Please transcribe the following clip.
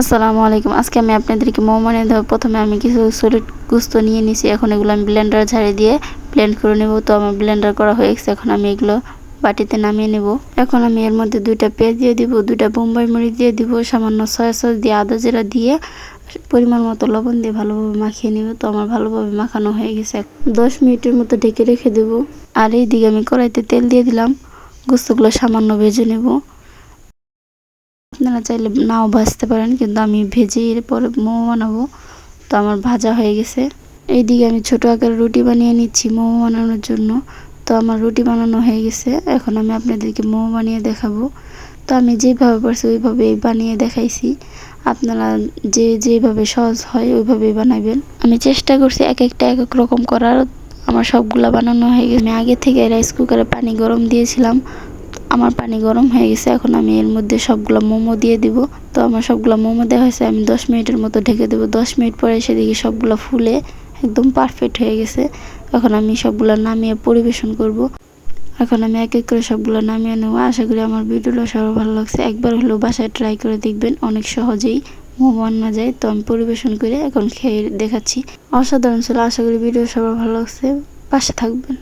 আসসালামু আলাইকুম। আজকে আমি আপনাদেরকে মোমো বানিয়ে দেবো প্রথমে আমি কিছু সলিড গুস্ত নিয়ে নিছি। এখন এগুলো আমি ব্লেন্ডার ঝাড়ি দিয়ে ব্লেন্ড করে নেব। তো আমার ব্লেন্ডার করা হয়ে গেছে। এখন আমি এগুলো বাটিতে নামিয়ে নেব। এখন আমি এর মধ্যে দুইটা পেঁয়াজ দিয়ে দিব, দুইটা বোম্বাই মরিচ দিয়ে দিব, সামান্য সয়া সস দিয়ে আদা জিরা দিয়ে পরিমাণ মতো লবণ দিয়ে ভালোভাবে মাখিয়ে নেব। তো আমার ভালোভাবে মাখানো হয়ে গেছে। দশ মিনিটের মতো ঢেকে রেখে দেব। আর এইদিকে আমি কড়াইতে তেল দিয়ে দিলাম। গুস্তগুলো সামান্য ভেজে নেব। আপনারা চাইলে নাও ভাজতে পারেন, কিন্তু আমি ভেজে এরপরে মোমো বানাবো। তো আমার ভাজা হয়ে গেছে। এইদিকে আমি ছোট আকারে রুটি বানিয়ে নিচ্ছি মোমো বানানোর জন্য। তো আমার রুটি বানানো হয়ে গেছে। এখন আমি আপনাদেরকে মোমো বানিয়ে দেখাবো। তো আমি যেভাবে পারছি ওইভাবে বানিয়ে দেখাইছি। আপনারা যে যেভাবে সহজ হয় ওইভাবেই বানাবেন আমি চেষ্টা করছি এক একটা এক এক রকম করার। আমার সবগুলা বানানো হয়ে গেছে। আমি আগে থেকে রাইস কুকারে পানি গরম দিয়েছিলাম। আমার পানি গরম হয়ে গেছে, এখন আমি এর মধ্যে সবগুলো মোমো দিয়ে দিব। তো আমার সবগুলো মোমো দেওয়া হয়েছে, আমি দশ মিনিটের মতো ঢেকে দেবো। দশ মিনিট পরে সেদিকে সবগুলো ফুলে একদম পারফেক্ট হয়ে গেছে। এখন আমি সবগুলো নামিয়ে পরিবেশন করব। এখন আমি এক এক করে সবগুলো নামিয়ে নেব। আশা করি আমার ভিডিওটা সবার ভালো লাগছে। একবার হলেও বাসায় ট্রাই করে দেখবেন, অনেক সহজেই মোমো আনা যায়। তো আমি পরিবেশন করে এখন খেয়ে দেখাচ্ছি। অসাধারণ ছিল, আশা করি ভিডিও সবার ভালো লাগছে। পাশে থাকবেন।